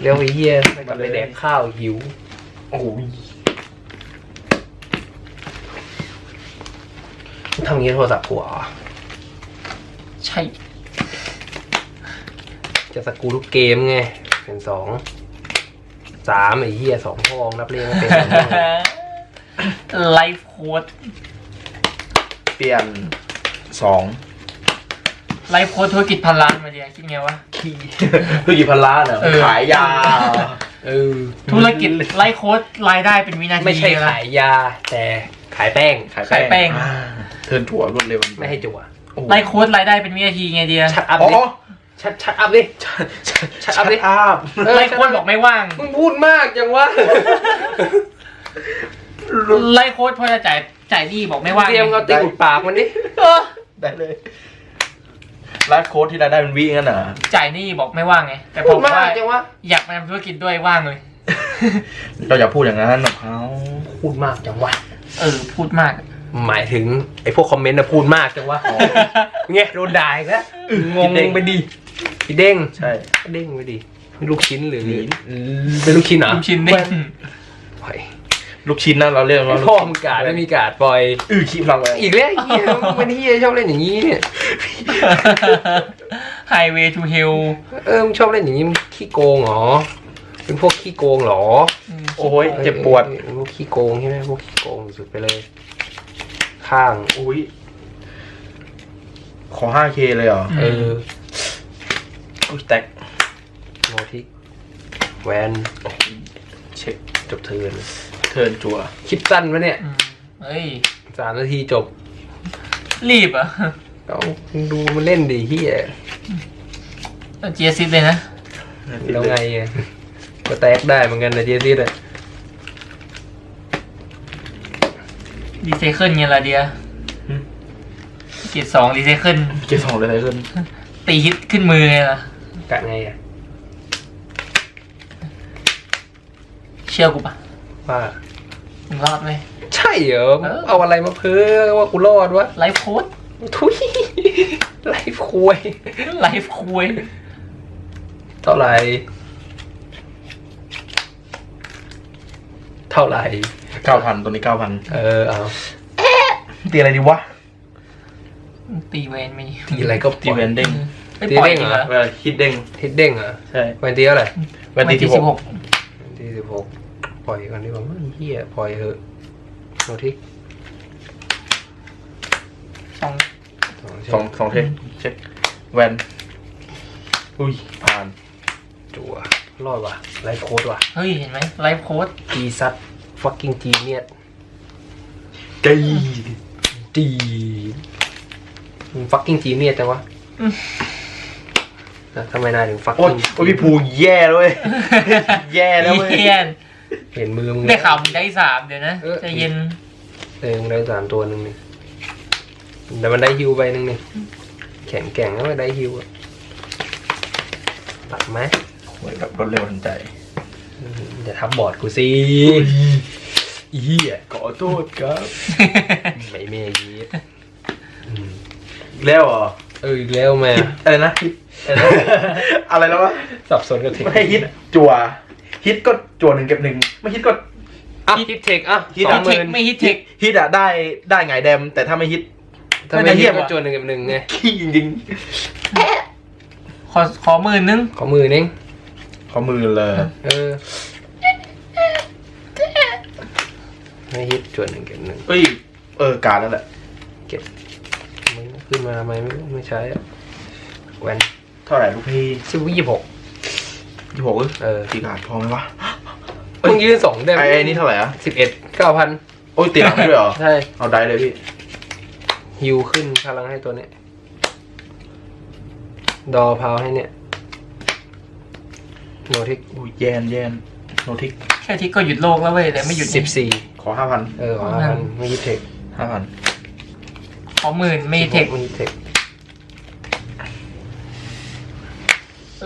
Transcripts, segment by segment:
เร็วไอ้เหี้ยไม่กลับไปแดกข้าวหิว โอ้โหทำอย่างงี้โทรศัพท์กูเหรอใช่ จะสกรูลูกเกมไง เป็นสองสามไอ้เหี้ยสองพองนับเลขไม่เป็นไลฟ์โค้ดเปลี่ยนสองไลฟ์โค้ดธุรกิจพันล้านมาเดียคิดไงวะ ขี้เพื่อกี่พันล้านเหรอเออ ขายยาเออธุรกิจไลฟ์โค้ดรายได้เป็นวินาทีไม่ใช่เลยนะ ขายยา แต่ขายแป้ง ขายแป้ง อ่าเทิร์นถั่วรวดเร็วไม่ให้จั่วโอ้โหไลฟ์โค้ดรายได้เป็นวินาทีไงเดียชัดอัพอ๋ดิอชัดชัดอัพดิ ชัดอัพดิ อัพเออไลฟ์โค้ดบอกไม่ว่างมึงพูดมากจังวะ ไลฟ์โค้ดพอจะจ่ายจ่ายหนี้บอกไม่ว่างเตรียมเอาตีอุดปากมันดิเออได้เลย ไลฟ์โค้ดที่รายได้เป็นวิงั้นเหรอ จ่ายหนี้บอกไม่ว่างไง แต่พพูอดบอกมากว่าจังวะอยากมาทำธุรกิจด้วยว่างเลย เราอย่าพูดอย่างนั้นกับเขาพูดมากจังวะเออ พูดมาก หมายถึงไอ้พวกคอมเมนต์นะพูดมากจังวะเงี้ยโดนด่าอีกแล้วงงไปดิพี่เด้งใช่เด้งไปดิไม่ลูกชิ้นหรือเป็นลูกชิ้นเหรอลูกชิ้นนี่ปล่อย ลูกชิ้นนะเราเรียกว่าลูกพ่อชิ้นมึงกาดไม่มีกาดปล่อย อือขี้พลังแรงอีกแล้วไอ้เฮียมึงเป็นเฮียชอบเล่นอย่างนี้เนี่ย Highway to Hell เออ มึงชอบเล่นอย่างนี้มึงขี้โกงเหรอ เป็นพวกขี้โกงเหรออืมโอ้ยเจ็บปวดเออพวกขี้โกงใช่ไหมพวกขี้โกงสุดไปเลย ข้าง อุ้ยขอ 5k เลยเหรอเอออุ้ยแท็กโนทิก แวน เช็คจบเทิร์น เทิร์นจั่วคลิปสั้นวะเนี่ยอืมเฮ้ย สามนาทีจบรีบเหรอะเอามึงดูมันเล่นดิเฮียเจียซิดเลยนะ แล้วไงอะก็แตกได้เหมือนกันนะเจซิสอะรีไซเคิลไงล่ะเดียเกียร์สองรีไซเคิลเก็บสองเลยอะไรขึ้นตีฮิตขึ้นมือไงล่ะ กะไงอะเชื่อกูปะ ว่ามึงรอดไหม ใช่เหรอเออ เอาอะไรมาเพ้อว่ากูรอดวะไลฟ์โค้ดทุยไลฟ์คุยไลฟ์คุยเท่าไหร่เท่าไหร่เก้าพันตัวนี้เก้าพันเออเอาตีอะไรดีวะตีเวนไม่ทีอะไรก็ตีเวนเด้งไม่ปล่อยจริงเหรอเวลาฮิตเด้งฮิตเด้งเหรอใช่แวนตีเท่าไหร่เวนตีที่หกแวนตีสิบหกป ล่อยกันดีกว่ามั้งเฮียปล่อยเถอะโนทิกสองสองสองเช็คเช็คแวนอุ้ยผ่านจัวรอดว่ะไลฟ์โค้ดว่ะเฮ้ย เห็นไหมไลฟ์โค้ดจีซัด fucking genius กีดีมึง fucking genius จังวะแล้วทำไมนายถึงโอ้ย fucking โอ้ยพี่ภูแย่แล้วเว้ยแย่แล้วเว้ย เฮียนเห็นมือมึงได้ข่าวมึงได้สามเดี๋ยวนะเออใจเย็นเออมึงได้สามตัวหนึ่งนี่แต่มันได้ฮิวไปหนึ่งนี่แข็งแกร่งแล้วไม่ได้ฮิวอะตัดไหมโอ้ยแบบรวดเร็วทันใจอย่าทับบอร์ดกูสิอีเหี้ยขอโทษครับ ไม่เมยีดอืมอีกแล้วเหรอเอออีกแล้วแม่ฮิตอะไรนะฮิตอะไรนะ อะไรแล้ววะสับสนกับเทคไม่ให้ฮิตจั่ว ฮิตก็จั่วหนึ่งเก็บหนึ่งไม่ฮิตก็อะฮิตเทคอะฮิตสออะงหเทคมื่นไม่ฮิตเทคฮิตอะได้ได้ไงแดม แต่ถ้าไม่ฮิตถ้าไม่ไม่ได้เหี้เทียยบก็จวนหนึ่งกับหนึ่งไงขี้จริงขอขอหมื่นนึงขอมือนึงๆขอมือเลยเออไม่ฮิตจวนหนึ่งเก็บหนึ่งเอ้ยเออการนั่นแหละเก็บมึงขึ้นมาทำไมไม่รู้ไม่ใช้อะแวนเท่าไหร่ลูกพี่สิบยี่หก ยี่หกเออตีการดพอไหมวะมึงยืนสองได้ไอ้ไอ้นี่เท่าไหร่อะสิบเอ็ดเก้าพันโอ้ยตีหลังให้ด้วยเหรอ ใช่เอาได้เลยพี่ฮิวขึ้นพลังให้ตัวเนี้ยดอพาวให้เนี่ยโนทิกอุ้ยแยนแยนโนทิกแค่ทิกก็หยุดโลกแล้วเว้ยแต่ไม่หยุดสิบสี่ขอห้าพันเออขอห้าพันไม่ฮิตเทคห้าพันขอหมื่นไม่ฮิตเทค ไม่ฮิตเทค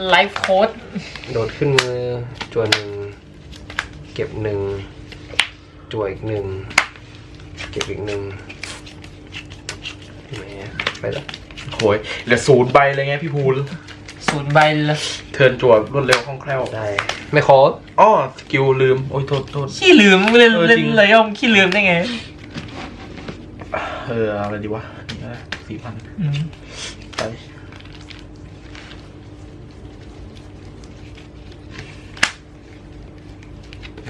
ไลฟ์โค้ดโดดขึ้นมือจวนหนึ่งเก็บหนึ่งจวอีกหนึ่งเก็บอีกหนึ่งแหมไปละโหยเหลือศูนย์ใบเลยไงพี่ภูลศูนย์ใบเลยเทิร์นจั่วรวดเร็วคล่องแคล่วได้ไม่ขออ๋อสกิลลืม โอ้ยโทษโทษ ขี้ลืมเล่นเออเล่นจริงเลยย่อมขี้ลืมได้ไงเออเอาอะไรดีวะนี่ก็สี่พันอืมไป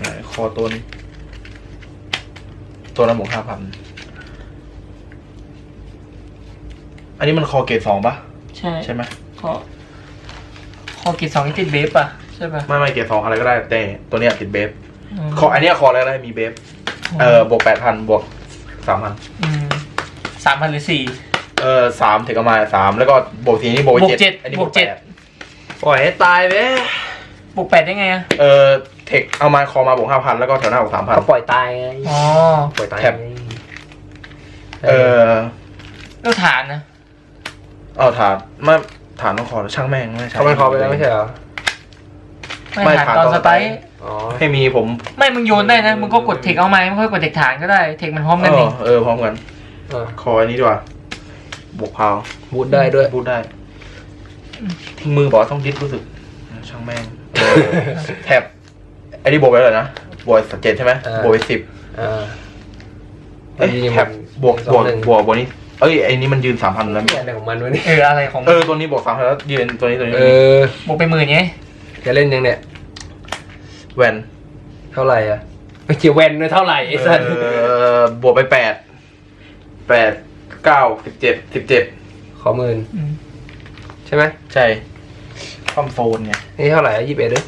ไหน คอตัวนี้ ตัวละหมวกห้าพันอันนี้มันคอเกรดสองปะใช่ใช่ไหมขอขอกิจสองนี่ติดเบฟป่ะ ใช่ป่ะ ไม่ไม่เกรดสองอะไรก็ได้ แต่ตัวเนี้ยติดเบฟมคออันเนี้ยคออะไรก็ได้มีเบฟเออบวกแปดพันบวกสามพันมสามพันหรือสี่เออสามเทคเอามาสามแล้วก็บวกทีนี้บวกบวกเจ็เจ็ดดอันนี้บบววกกเจ็เจ็ดดปล่อยให้ตายไปบวกแปดได้ไงอะเออ เทคเอามาคอมาบวกห้าพันแล้วก็แถวหน้าบวกสามพัน ก็ปล่อยตายไงอ๋อ ปล่อยตายแคปไงเออก็ฐานนะ เอาฐานไม่ฐานต้องคอแล้วช่างแม่งไม่ใช่ เขามันคอไปแล้วไม่ใช่เหรอ ไม่ไม่ฐานฐานตอนตอนสสไตไตล์ล์ อ๋อ ให้มีผมไม่มึงโยนได้นะ มึงก็กดเทคเอาไหมไม่ค่อยกดเทคฐานก็ได้ เทคมันพร้อมกันเอนี่อเออพร้อมกันอะคออันนี้ดีกว่า บวกพาวบูทได้ด้วย พูดได้ ทิ้งมือบอกว่าต้องดิสรู้สึก ช่างแม่งเออแท็บไอ้นี่บวกไปเลยนะ บวกสักเจ็ดใช่ไหมบวกไปสิบอ่าเอ้ยนี่แท็บบวกสอบงวกหนึ่งบวกบวกนี้เอ้ยไอ้นี้มันยืนสามพันแล้วเนี่ยอะไรของมันวะเนี่ยเอออะไรของเออตัวนี้บวกสามพันแล้วยืนตัวนี้ตัวนี้เออ บวกไปหมื่นไงจะเล่นยังเนี่ย แวนเท่าไหร่อะไม่เกี่ยวแวนด้วยเท่าไหร่ไอ้สัสเออบวกไปแปดแปดเก้าสิบเจ็ดสิบเจ็ดขอหมื่นอืมใช่ไหมใช่ความโซนไงนี่เท่าไหร่อะยี่สิบเอ็ดด้วย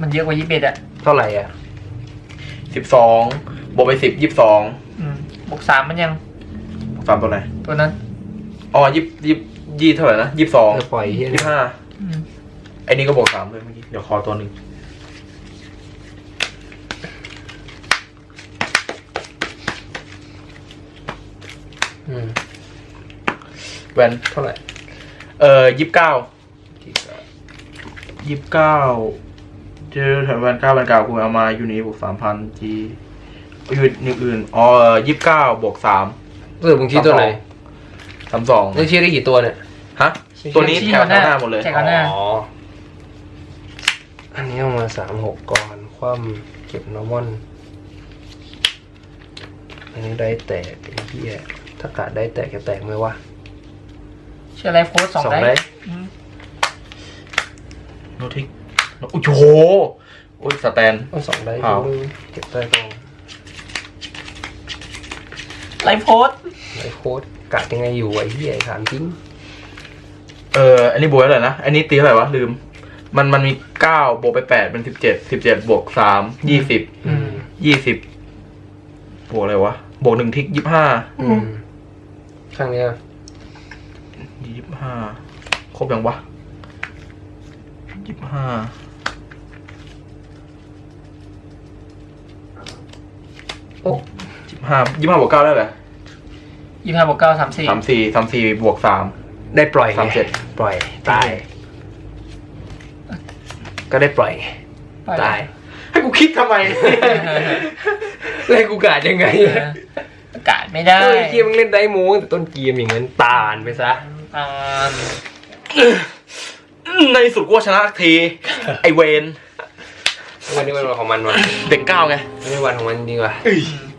มันเยอะกว่ายี่สิบเอ็ดอะเท่าไหร่อะสิบสองบวกไปสิบยี่สิบสองอืมบวกสามมันยังสามตัวไหนตัวนั้นอ๋อยี่ยี่ยี่เท่าไหร่นะยี่สิบสองจะปล่อยเฮียยี่สิบห้าอืมไอ้นี่ก็บวกสามเลยเมื่อกี้เดี๋ยวขอตัวหนึ่งอืมแวนเท่าไหร่ เอ่อยี่สิบเก้ายี่สิบเก้า เจอแถวแวนเก้าแวนเก้าคุณเอามาอยู่นี้บวกสามพันจีอยู่นี่อื่นอ๋อยี่สิบเก้าบวกสามรู้สึกมึงชี้ตัวไหนสามสองนี่ชี้ได้กี่ตัวเนี่ยฮะตัวนี้แถวแถวหน้าหมดเลยแจกเอาหน้าอ๋ออันนี้เอามาสามหกก่อนคว่ำเก็บนอร์มอนอันนี้ได้แตกไอ้เหี้ยถ้ากาดได้แตกจะแตกไหมวะเชื่ออะไรโค้ดสองสองได้ได้อืมโนทิก โอ้โหโอ้ยสแตน เอาสองได้เอา เก็บได้กองไลฟ์โพสต์ไอ้โค้ดกาดยังไงอยู่ไอ้เหี้ยถามจริงเอออันนี้บวกเท่าไหร่นะ อันนี้ตีเท่าไหร่วะลืม มันมันมีเก้าบวกไปแปดเป็นสิบเจ็ดสิบเจ็ดบวกสามยี่สิบอืมยี่สิบบวกอะไรวะบวกหนึ่งทิกยี่ห้าอืมข้างเนี้ยยี่ห้าครบยังวะยี่ห้า โอ้ยี่ห้ายี่ห้าบวกเก้าได้เหรอยี่ห้าบวกเก้าสามสี่สามสี่สามสี่บวกสาม ได้ปล่อยไงสามเจ็ด ปล่อยตาย ก็ได้ปล่อยตาย ให้กูคิดทำไมแล้วให้กูกาดยังไงเออกาดไม่ได้เฮ้ยเกียมึงเล่นไดโมตั้งแต่ต้นเกมอย่างนั้นตาลไปซะอ่าในที่สุดกูก็ชนะสักที ไอเวน วันนี้วันของมันวันเด็กเก้าไงวันนี้วันของมันจริงว่ะเอ้ยอืม